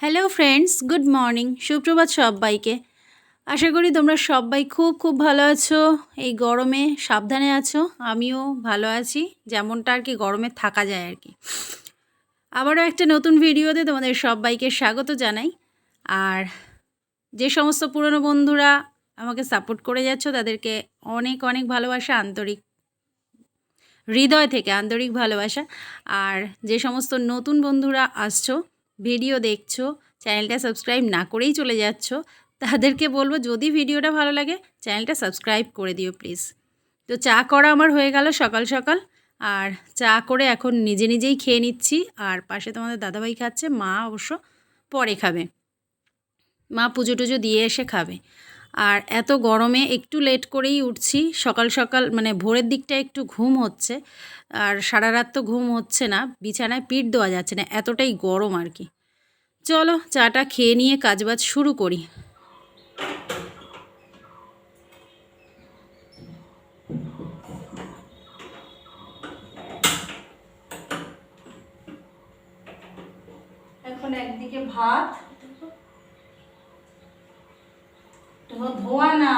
Hello friends good morning সুপ্রভাত সবাইকে। আশা করি তোমরা সবাই খুব খুব ভালো আছো। এই গরমে সাবধানে আছো। আমিও ভালো আছি। যেমনটা আর কি গরমে থাকা যায় আর কি। আবারও একটা নতুন ভিডিওতে তোমাদের সবাইকে স্বাগত জানাই। আর যে সমস্ত পুরনো বন্ধুরা আমাকে সাপোর্ট করে যাচ্ছ, তাদেরকে অনেক অনেক ভালোবাসা, আন্তরিক হৃদয় থেকে আন্তরিক ভালোবাসা। আর যে সমস্ত নতুন বন্ধুরা আসছো ভিডিও দেখছ, চ্যানেলটা সাবস্ক্রাইব না করেই চলে যাচ্ছ, তাদেরকে বলব যদি ভিডিওটা ভালো লাগে, চ্যানেলটা সাবস্ক্রাইব করে দিও প্লিজ। তো চা করা আমার হয়ে গেল সকাল সকাল, আর চা করে এখন নিজে নিজেই খেয়ে নিচ্ছি, আর পাশে তোমাদের দাদাভাই খাচ্ছে, মা অবশ্য পরে খাবে। মা পুজো টুজো দিয়ে এসে খাবে। আর এত গরমে একটু লেট করেই উঠছি। সকাল সকাল মানে ভোরের দিকটা একটু ঘুম হচ্ছে, আর সারা রাত তো ঘুম হচ্ছে না, বিছানায় পিঠ দেওয়া যাচ্ছে না, এতটাই গরম আর কি। চলো, চাটা খেয়ে নিয়ে কাজবাজ শুরু করি। এখন একদিকে ভাত ধোয়া না?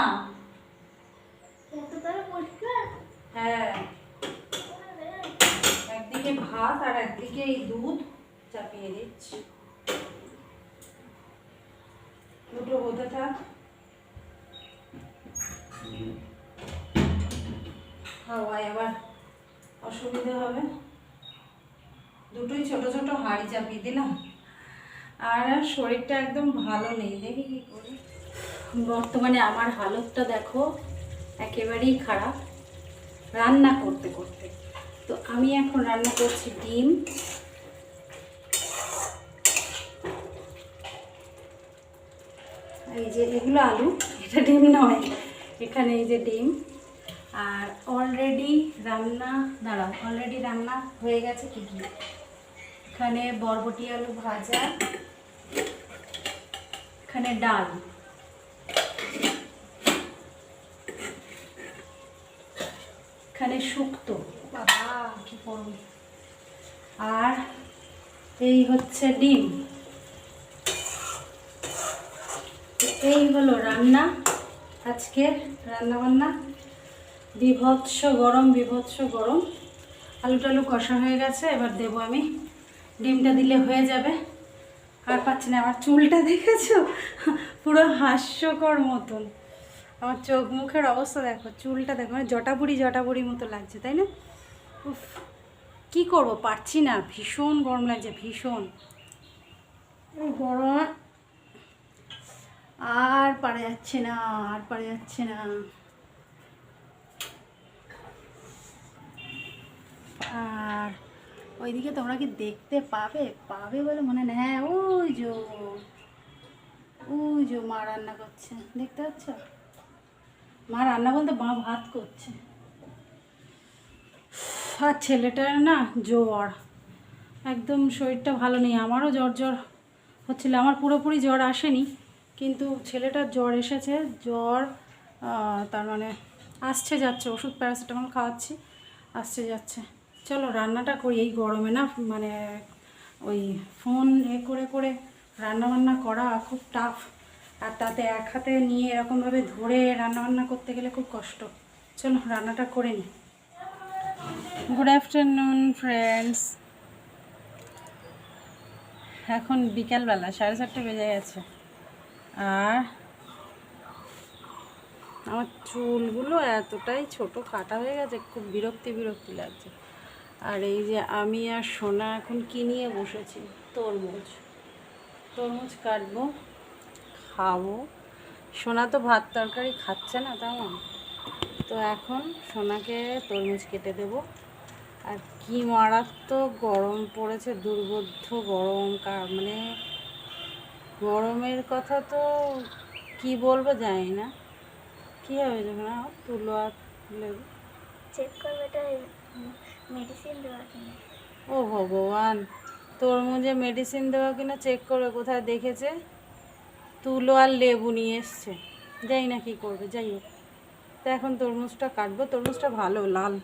হ্যাঁ। একদিকে ভাত আর একদিকে এই দুধ চাপিয়ে দিচ্ছি। দুটো হতে থাক। হাওয়ায় আবার অসুবিধা হবে। দুটোই ছোট ছোট হাঁড়ি চাপিয়ে দিলাম। আর আর শরীরটা একদম ভালো নেই। দেখি কি করি। বর্তমানে আমার হালতটা দেখো একেবারেই খারাপ। রান্না করতে করতে। তো আমি এখন রান্না করছি ডিম। এই যে এগুলো আলু, এটা ডিম নয়, এখানে এই যে ডিম। আর অলরেডি রান্না, দাঁড়াও অলরেডি রান্না হয়ে গেছে কি কি? এখানে বরবটি আলু ভাজা, এখানে ডাল। এখানে শুক্তো বাবা আর এই হচ্ছে ডিম। এই হলো রান্না। আজকের রান্না বান্না বিভৎস গরম বিভৎস গরম। আলু টালু কষা হয়ে গেছে, এবার দেবো আমি। ডিমটা দিলে হয়ে যাবে। আর পাচ্ছি না, আমার চুলটা দেখেছ? পুরো হাস্যকর মতন। আমার চোখ মুখের অবস্থা দেখো, চুলটা দেখো মানে জটাপুরি মতো লাগছে, তাই না? উফ, কী করব? পারছি না, ভীষণ গরম লাগছে, ভীষণ। গরম। আর পারা যাচ্ছে না, আর পারা যাচ্ছে না। আর ওইদিকে তোমরা কি দেখতে পাবে? পাবে বলে মনে হয় হ্যাঁ ওই যো ওই যো মা রান্না করছে, দেখতে পাচ্ছ? মা রান্না বলতে মা ভাত করছে। আর ছেলেটার না জ্বর। একদম শরীরটা ভালো নেই, আমারও জ্বর জ্বর হচ্ছিল, আমার পুরোপুরি জ্বর আসেনি, কিন্তু ছেলেটার জ্বর এসেছে, জ্বর তার মানে আসছে যাচ্ছে, ওষুধ প্যারাসিটামল খাওয়াচ্ছি, আসছে যাচ্ছে। চলো রান্নাটা করি, এই গরমে না মানে ওই ফোন এ করে করে রান্না বান্না করা খুব টাফ আর তাতে এক হাতে নিয়ে এরকমভাবে ধরে রান্না বান্না করতে গেলে খুব কষ্ট। চলো, রান্নাটা করে নিই গুড আফটারনুন ফ্রেন্ডস এখন বিকালবেলা, সাড়ে চারটে বেজে গেছে। আর আমার চুলগুলো এতটাই ছোট, কাটা হয়ে গেছে, খুব বিরক্তি বিরক্তি লাগছে। আর এই যে আমি আর সোনা এখন কি নিয়ে বসেছি? তরমুজ। তরমুজ কাটবো। খাব। সোনা তো ভাত তরকারি খাচ্ছে না তেমন। তো এখন সোনাকে তরমুজ কেটে দেব। আর কি মারাত্মক গরম পড়েছে দুর্বোধ্য গরম মানে গরমের কথা তো কি বলব জানি না। কী হবে যখন তুলো আর লেবু চেক করবে এটা মেডিসিন দেওয়া কিনা। ও ভগবান তরমুজে মেডিসিন দেওয়া কিনা চেক করবে কোথায় দেখেছে? তুলো আর লেবু নিয়ে এসছে। যাই না কি করবে, যাই হোক। তো এখন তরমুজটা কাটবো। তরমুজটা ভালো, লাল।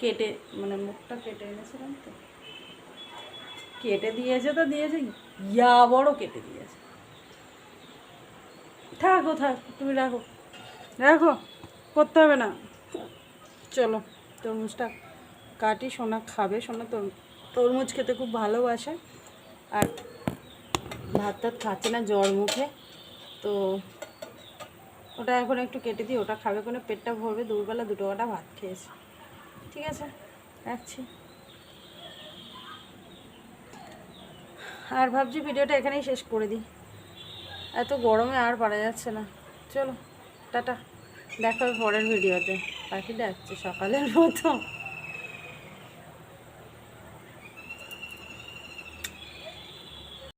কেটে মানে মুখটা কেটে এনেছিলাম তো। কেটে দিয়েছে তো দিয়েছে, ইয়া বড় কেটে দিয়েছে। থাকো, থাক, তুমি রাখো। রাখো, করতে হবে না। চলো, তরমুজটা কাটি, সোনা খাবে। সোনা তর- তরমুজ খেতে খুব ভালোবাসে। আর ভাত টাত খাচ্ছে না, জ্বর মুখে। তো ওটা এখন একটু কেটে দিই, ওটা খাবে কোনো, পেটটা ভরবে, দুপুরবেলা দুটো কটা ভাত খেয়েছে। ঠিক আছে, রাখছি। আর ভাবছি ভিডিওটা এখানেই শেষ করে দিই। এত গরমে আর পারা যাচ্ছে না। চলো, টাটা। দেখা পরের ভিডিওতে। পাখি ডাকছে সকালের মতো।